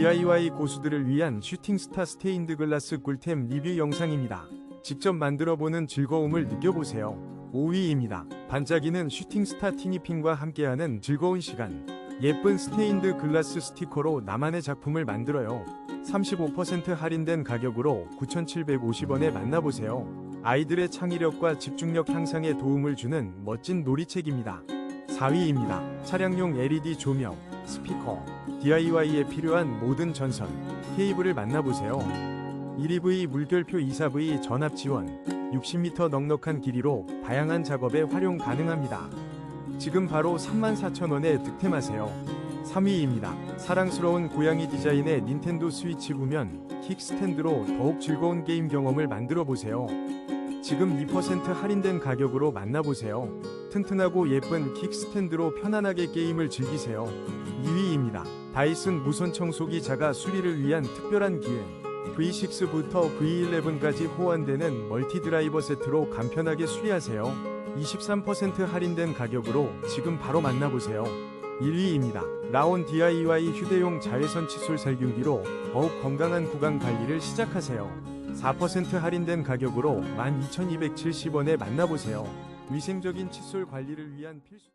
DIY 고수들을 위한 슈팅스타 스테인드 글라스 꿀템 리뷰 영상입니다. 직접 만들어보는 즐거움을 느껴보세요. 5위입니다. 반짝이는 슈팅스타 티니핑과 함께하는 즐거운 시간. 예쁜 스테인드 글라스 스티커로 나만의 작품을 만들어요. 35% 할인된 가격으로 9,750원에 만나보세요. 아이들의 창의력과 집중력 향상에 도움을 주는 멋진 놀이책입니다. 4위입니다. 차량용 LED 조명, 스피커, DIY에 필요한 모든 전선, 케이블을 만나보세요. 1EV 물결표 24V 전압 지원, 60m 넉넉한 길이로 다양한 작업에 활용 가능합니다. 지금 바로 34,000원에 득템하세요. 3위입니다. 사랑스러운 고양이 디자인의 닌텐도 스위치 구면 킥스탠드로 더욱 즐거운 게임 경험을 만들어 보세요. 지금 2% 할인된 가격으로 만나보세요. 튼튼하고 예쁜 킥스탠드로 편안하게 게임을 즐기세요. 2위입니다. 다이슨 무선 청소기 자가 수리를 위한 특별한 기회. V6부터 V11까지 호환되는 멀티 드라이버 세트로 간편하게 수리하세요. 23% 할인된 가격으로 지금 바로 만나보세요. 1위입니다. 라온 DIY 휴대용 자외선 칫솔 살균기로 더욱 건강한 구강 관리를 시작하세요. 4% 할인된 가격으로 12,270원에 만나보세요. 위생적인 칫솔 관리를 위한 필수